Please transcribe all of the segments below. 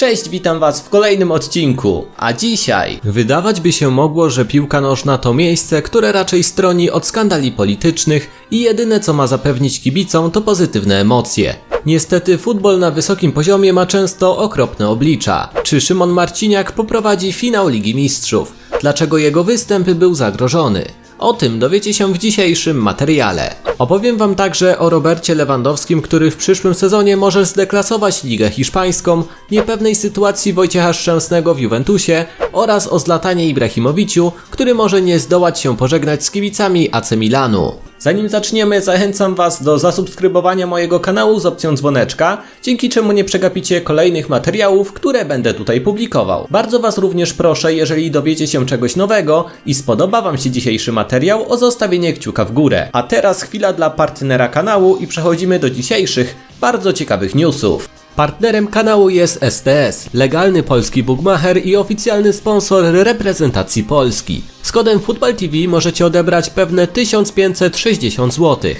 Cześć, witam was w kolejnym odcinku. A dzisiaj wydawać by się mogło, że piłka nożna to miejsce, które raczej stroni od skandali politycznych i jedyne co ma zapewnić kibicom to pozytywne emocje. Niestety futbol na wysokim poziomie ma często okropne oblicza. Czy Szymon Marciniak poprowadzi finał Ligi Mistrzów? Dlaczego jego występ był zagrożony? O tym dowiecie się w dzisiejszym materiale. Opowiem Wam także o Robercie Lewandowskim, który w przyszłym sezonie może zdeklasować Ligę Hiszpańską, niepewnej sytuacji Wojciecha Szczęsnego w Juventusie oraz o Zlatanie Ibrahimowiciu, który może nie zdołać się pożegnać z kibicami AC Milanu. Zanim zaczniemy, zachęcam Was do zasubskrybowania mojego kanału z opcją dzwoneczka, dzięki czemu nie przegapicie kolejnych materiałów, które będę tutaj publikował. Bardzo Was również proszę, jeżeli dowiecie się czegoś nowego i spodoba Wam się dzisiejszy materiał, o zostawienie kciuka w górę. A teraz chwila dla partnera kanału i przechodzimy do dzisiejszych, bardzo ciekawych newsów. Partnerem kanału jest STS, legalny polski bookmacher i oficjalny sponsor reprezentacji Polski. Z kodem FootballTV możecie odebrać pewne 1560 zł.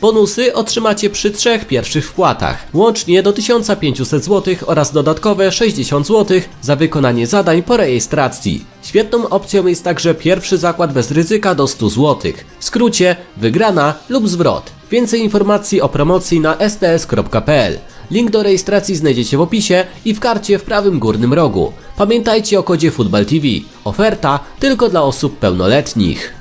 Bonusy otrzymacie przy trzech pierwszych wpłatach, łącznie do 1500 zł oraz dodatkowe 60 zł za wykonanie zadań po rejestracji. Świetną opcją jest także pierwszy zakład bez ryzyka do 100 zł. W skrócie wygrana lub zwrot. Więcej informacji o promocji na sts.pl. Link do rejestracji znajdziecie w opisie i w karcie w prawym górnym rogu. Pamiętajcie o kodzie FootballTV. Oferta tylko dla osób pełnoletnich.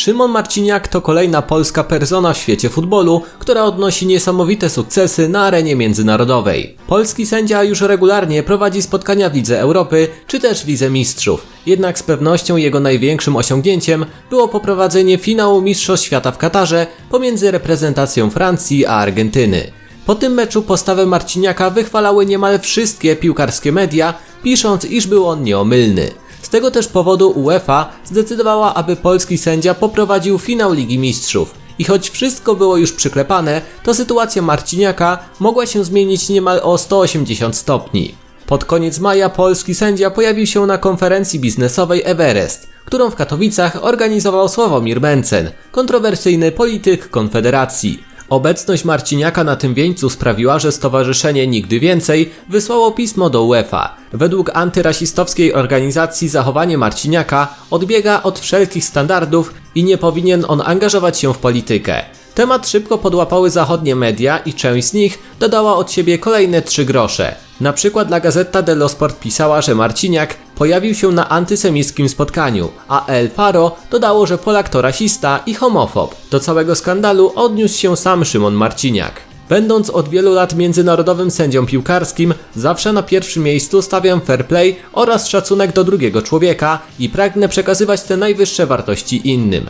Szymon Marciniak to kolejna polska persona w świecie futbolu, która odnosi niesamowite sukcesy na arenie międzynarodowej. Polski sędzia już regularnie prowadzi spotkania w Lidze Europy czy też Lidze Mistrzów, jednak z pewnością jego największym osiągnięciem było poprowadzenie finału Mistrzostw Świata w Katarze pomiędzy reprezentacją Francji a Argentyny. Po tym meczu postawę Marciniaka wychwalały niemal wszystkie piłkarskie media, pisząc, iż był on nieomylny. Z tego też powodu UEFA zdecydowała, aby polski sędzia poprowadził finał Ligi Mistrzów. I choć wszystko było już przyklepane, to sytuacja Marciniaka mogła się zmienić niemal o 180 stopni. Pod koniec maja polski sędzia pojawił się na konferencji biznesowej Everest, którą w Katowicach organizował Sławomir Mencen, kontrowersyjny polityk Konfederacji. Obecność Marciniaka na tym wieńcu sprawiła, że stowarzyszenie Nigdy Więcej wysłało pismo do UEFA. Według antyrasistowskiej organizacji zachowanie Marciniaka odbiega od wszelkich standardów i nie powinien on angażować się w politykę. Temat szybko podłapały zachodnie media i część z nich dodała od siebie kolejne trzy grosze. Na przykład La Gazzetta dello Sport pisała, że Marciniak pojawił się na antysemickim spotkaniu, a El Faro dodało, że Polak to rasista i homofob. Do całego skandalu odniósł się sam Szymon Marciniak. Będąc od wielu lat międzynarodowym sędzią piłkarskim, zawsze na pierwszym miejscu stawiam fair play oraz szacunek do drugiego człowieka i pragnę przekazywać te najwyższe wartości innym.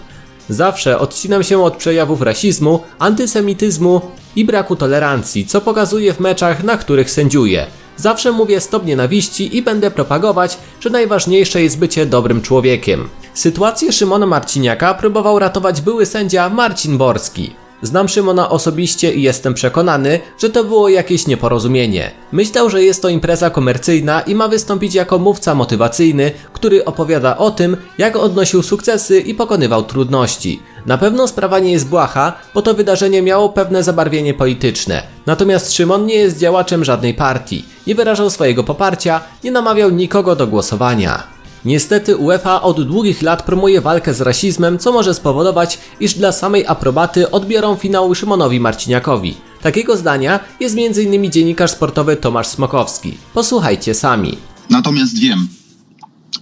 Zawsze odcinam się od przejawów rasizmu, antysemityzmu i braku tolerancji, co pokazuję w meczach, na których sędziuję. Zawsze mówię stop nienawiści i będę propagować, że najważniejsze jest bycie dobrym człowiekiem. Sytuację Szymona Marciniaka próbował ratować były sędzia Marcin Borski. Znam Szymona osobiście i jestem przekonany, że to było jakieś nieporozumienie. Myślał, że jest to impreza komercyjna i ma wystąpić jako mówca motywacyjny, który opowiada o tym, jak odnosił sukcesy i pokonywał trudności. Na pewno sprawa nie jest błaha, bo to wydarzenie miało pewne zabarwienie polityczne. Natomiast Szymon nie jest działaczem żadnej partii, nie wyrażał swojego poparcia, nie namawiał nikogo do głosowania. Niestety UEFA od długich lat promuje walkę z rasizmem, co może spowodować, iż dla samej aprobaty odbiorą finału Szymonowi Marciniakowi. Takiego zdania jest m.in. dziennikarz sportowy Tomasz Smokowski. Posłuchajcie sami. Natomiast wiem,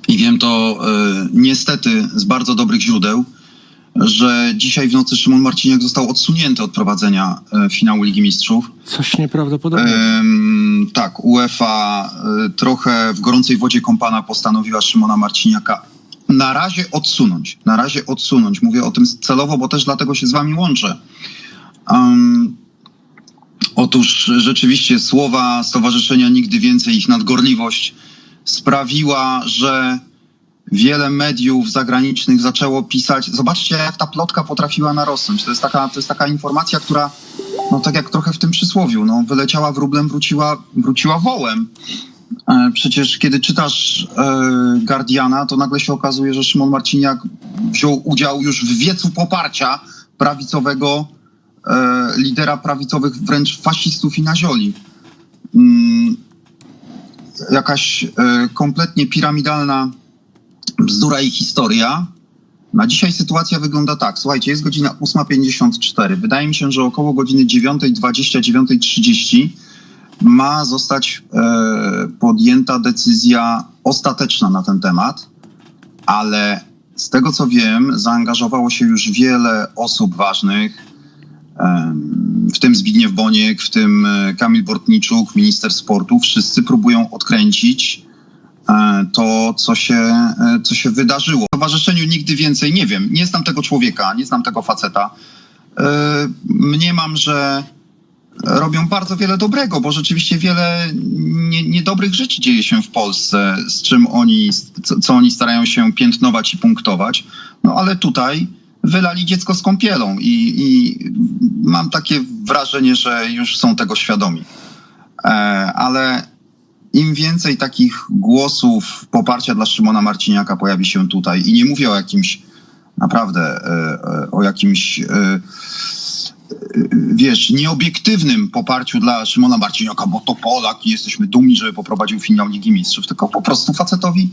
i wiem to e, niestety z bardzo dobrych źródeł, że dzisiaj w nocy Szymon Marciniak został odsunięty od prowadzenia e, finału Ligi Mistrzów. Coś nieprawdopodobnego. Tak, UEFA e, trochę w gorącej wodzie kąpana postanowiła Szymona Marciniaka na razie odsunąć. Na razie odsunąć. Mówię o tym celowo, bo też dlatego się z wami łączę. Em, otóż rzeczywiście słowa Stowarzyszenia Nigdy Więcej, ich nadgorliwość sprawiła, że wiele mediów zagranicznych zaczęło pisać. Zobaczcie, jak ta plotka potrafiła narosnąć. To jest taka, to jest taka informacja, która, no tak jak trochę w tym przysłowiu, no, wyleciała wróblem, wróciła, wróciła wołem. E, Przecież kiedy czytasz e, Guardiana, to nagle się okazuje, że Szymon Marciniak wziął udział już w wiecu poparcia prawicowego e, lidera prawicowych wręcz fascistów i nazioli. Mm, jakaś e, kompletnie piramidalna bzdura i historia. Na dzisiaj sytuacja wygląda tak. Słuchajcie, jest godzina 8.54. Wydaje mi się, że około godziny 9.20, 9.30 ma zostać e, podjęta decyzja ostateczna na ten temat, ale z tego co wiem, zaangażowało się już wiele osób ważnych, em, w tym Zbigniew Boniek, w tym e, Kamil Bortniczuk, minister sportu. Wszyscy próbują odkręcić e, to, co się, e, co się wydarzyło. W towarzyszeniu nigdy więcej nie wiem. Nie znam tego człowieka, nie znam tego faceta. E, Mniemam, że robią bardzo wiele dobrego, bo rzeczywiście wiele nie, niedobrych rzeczy dzieje się w Polsce, z czym oni, co, oni starają się piętnować i punktować. No ale tutaj wylali dziecko z kąpielą i, i mam takie wrażenie, że już są tego świadomi. E, ale im więcej takich głosów poparcia dla Szymona Marciniaka pojawi się tutaj i nie mówię o jakimś naprawdę e, e, o jakimś e, wiesz, nieobiektywnym poparciu dla Szymona Marciniaka, bo to Polak i jesteśmy dumni, że poprowadził finał Ligi Mistrzów, tylko po prostu facetowi,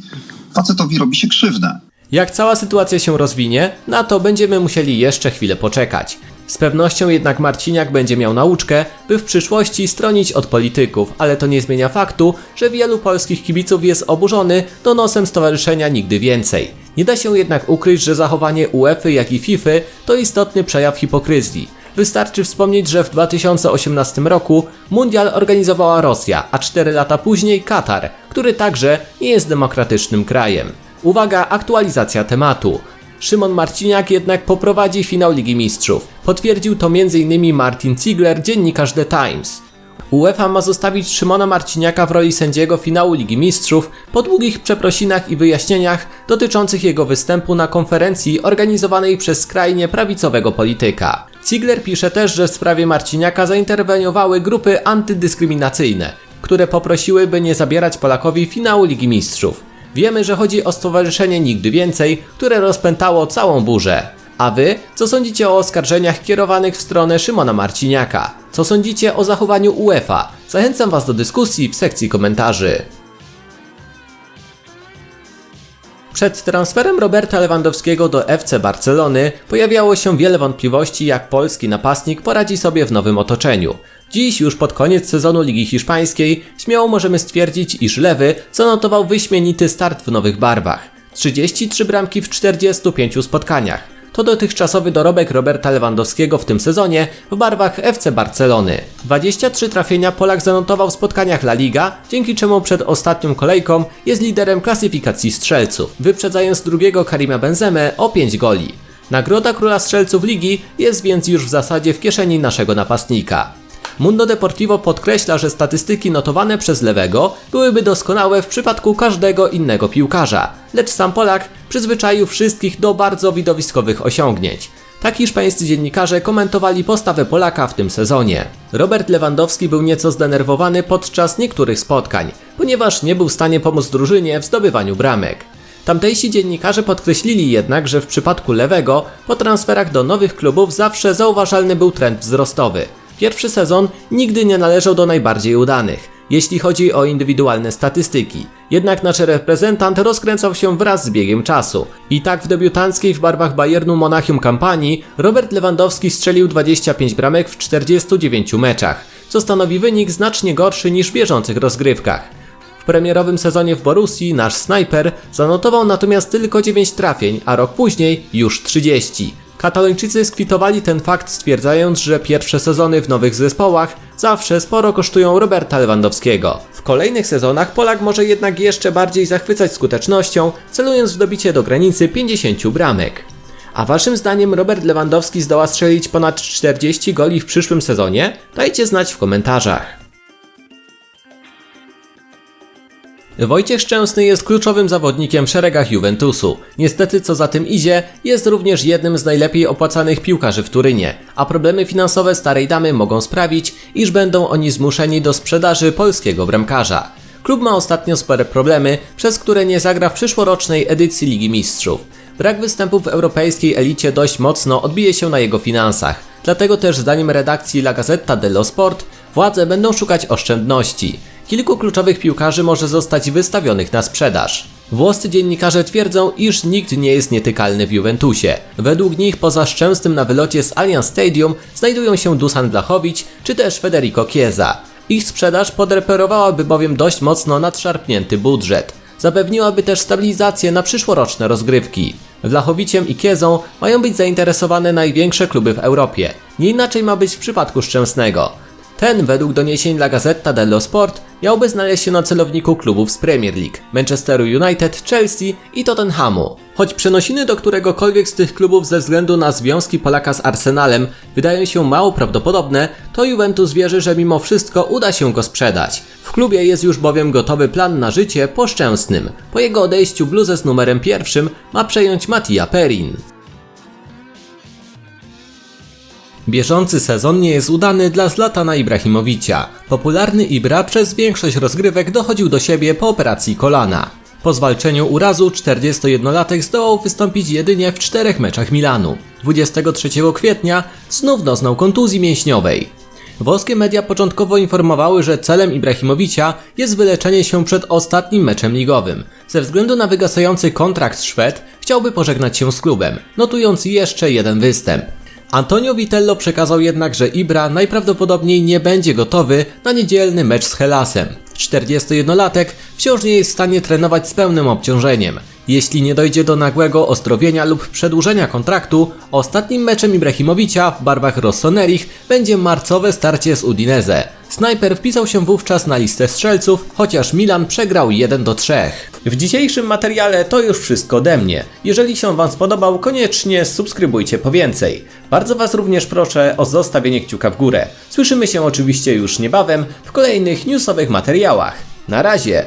facetowi robi się krzywdę. Jak cała sytuacja się rozwinie, na to będziemy musieli jeszcze chwilę poczekać. Z pewnością jednak Marciniak będzie miał nauczkę, by w przyszłości stronić od polityków, ale to nie zmienia faktu, że wielu polskich kibiców jest oburzony donosem stowarzyszenia nigdy więcej. Nie da się jednak ukryć, że zachowanie UEFA jak i FIFA to istotny przejaw hipokryzji. Wystarczy wspomnieć, że w 2018 roku mundial organizowała Rosja, a 4 lata później Katar, który także nie jest demokratycznym krajem. Uwaga, aktualizacja tematu. Szymon Marciniak jednak poprowadzi finał Ligi Mistrzów. Potwierdził to m.in. Martin Ziegler, dziennikarz The Times. UEFA ma zostawić Szymona Marciniaka w roli sędziego finału Ligi Mistrzów po długich przeprosinach i wyjaśnieniach dotyczących jego występu na konferencji organizowanej przez skrajnie prawicowego polityka. Ziegler pisze też, że w sprawie Marciniaka zainterweniowały grupy antydyskryminacyjne, które poprosiły, by nie zabierać Polakowi finału Ligi Mistrzów. Wiemy, że chodzi o stowarzyszenie Nigdy Więcej, które rozpętało całą burzę. A wy, co sądzicie o oskarżeniach kierowanych w stronę Szymona Marciniaka? Co sądzicie o zachowaniu UEFA? Zachęcam was do dyskusji w sekcji komentarzy. Przed transferem Roberta Lewandowskiego do FC Barcelony pojawiało się wiele wątpliwości, jak polski napastnik poradzi sobie w nowym otoczeniu. Dziś, już pod koniec sezonu Ligi Hiszpańskiej, śmiało możemy stwierdzić, iż Lewy zanotował wyśmienity start w nowych barwach. 33 bramki w 45 spotkaniach. To dotychczasowy dorobek Roberta Lewandowskiego w tym sezonie w barwach FC Barcelony. 23 trafienia Polak zanotował w spotkaniach La Liga, dzięki czemu przed ostatnią kolejką jest liderem klasyfikacji strzelców, wyprzedzając drugiego Karima Benzemę o 5 goli. Nagroda Króla Strzelców Ligi jest więc już w zasadzie w kieszeni naszego napastnika. Mundo Deportivo podkreśla, że statystyki notowane przez lewego byłyby doskonałe w przypadku każdego innego piłkarza, lecz sam Polak przyzwyczaił wszystkich do bardzo widowiskowych osiągnięć. Tak hiszpańscy dziennikarze komentowali postawę Polaka w tym sezonie. Robert Lewandowski był nieco zdenerwowany podczas niektórych spotkań, ponieważ nie był w stanie pomóc drużynie w zdobywaniu bramek. Tamtejsi dziennikarze podkreślili jednak, że w przypadku lewego po transferach do nowych klubów zawsze zauważalny był trend wzrostowy. Pierwszy sezon nigdy nie należał do najbardziej udanych, jeśli chodzi o indywidualne statystyki. Jednak nasz reprezentant rozkręcał się wraz z biegiem czasu. I tak w debiutanckiej w barwach Bayernu Monachium kampanii Robert Lewandowski strzelił 25 bramek w 49 meczach, co stanowi wynik znacznie gorszy niż w bieżących rozgrywkach. W premierowym sezonie w Borussii nasz snajper zanotował natomiast tylko 9 trafień, a rok później już 30. Katalończycy skwitowali ten fakt stwierdzając, że pierwsze sezony w nowych zespołach zawsze sporo kosztują Roberta Lewandowskiego. W kolejnych sezonach Polak może jednak jeszcze bardziej zachwycać skutecznością, celując w dobicie do granicy 50 bramek. A waszym zdaniem Robert Lewandowski zdoła strzelić ponad 40 goli w przyszłym sezonie? Dajcie znać w komentarzach. Wojciech Szczęsny jest kluczowym zawodnikiem w szeregach Juventusu. Niestety, co za tym idzie, jest również jednym z najlepiej opłacanych piłkarzy w Turynie, a problemy finansowe starej damy mogą sprawić, iż będą oni zmuszeni do sprzedaży polskiego bramkarza. Klub ma ostatnio spore problemy, przez które nie zagra w przyszłorocznej edycji Ligi Mistrzów. brak występów w europejskiej elicie dość mocno odbije się na jego finansach. Dlatego też zdaniem redakcji La Gazzetta dello Sport władze będą szukać oszczędności. Kilku kluczowych piłkarzy może zostać wystawionych na sprzedaż. Włoscy dziennikarze twierdzą, iż nikt nie jest nietykalny w Juventusie. Według nich poza Szczęsnym na wylocie z Allianz Stadium znajdują się Dusan Blachowicz czy też Federico Chiesa. Ich sprzedaż podreperowałaby bowiem dość mocno nadszarpnięty budżet. Zapewniłaby też stabilizację na przyszłoroczne rozgrywki. Wlachowiciem i Kiezą mają być zainteresowane największe kluby w Europie. Nie inaczej ma być w przypadku Szczęsnego. Ten, według doniesień La Gazzetta dello Sport, miałby znaleźć się na celowniku klubów z Premier League Manchesteru United, Chelsea i Tottenhamu. Choć przenosiny do któregokolwiek z tych klubów ze względu na związki Polaka z Arsenalem wydają się mało prawdopodobne, to Juventus wierzy, że mimo wszystko uda się go sprzedać. W klubie jest już bowiem gotowy plan na życie po Szczęsnym. Po jego odejściu bluzę z numerem pierwszym ma przejąć Mattia Perin. Bieżący sezon nie jest udany dla Zlatana Ibrahimowicza. Popularny Ibra przez większość rozgrywek dochodził do siebie po operacji kolana. Po zwalczeniu urazu 41-latek zdołał wystąpić jedynie w czterech meczach Milanu. 23 kwietnia znów doznał kontuzji mięśniowej. Włoskie media początkowo informowały, że celem Ibrahimowicza jest wyleczenie się przed ostatnim meczem ligowym. Ze względu na wygasający kontrakt Szwed chciałby pożegnać się z klubem, notując jeszcze jeden występ. Antonio Vitello przekazał jednak, że Ibra najprawdopodobniej nie będzie gotowy na niedzielny mecz z Helasem. 41-latek wciąż nie jest w stanie trenować z pełnym obciążeniem. Jeśli nie dojdzie do nagłego ozdrowienia lub przedłużenia kontraktu, ostatnim meczem Ibrahimowicza w barwach Rossonerich będzie marcowe starcie z Udinese. Snajper wpisał się wówczas na listę strzelców, chociaż Milan przegrał 1 do 3. W dzisiejszym materiale to już wszystko ode mnie. Jeżeli się Wam spodobał, koniecznie subskrybujcie po więcej. Bardzo Was również proszę o zostawienie kciuka w górę. Słyszymy się oczywiście już niebawem w kolejnych newsowych materiałach. Na razie!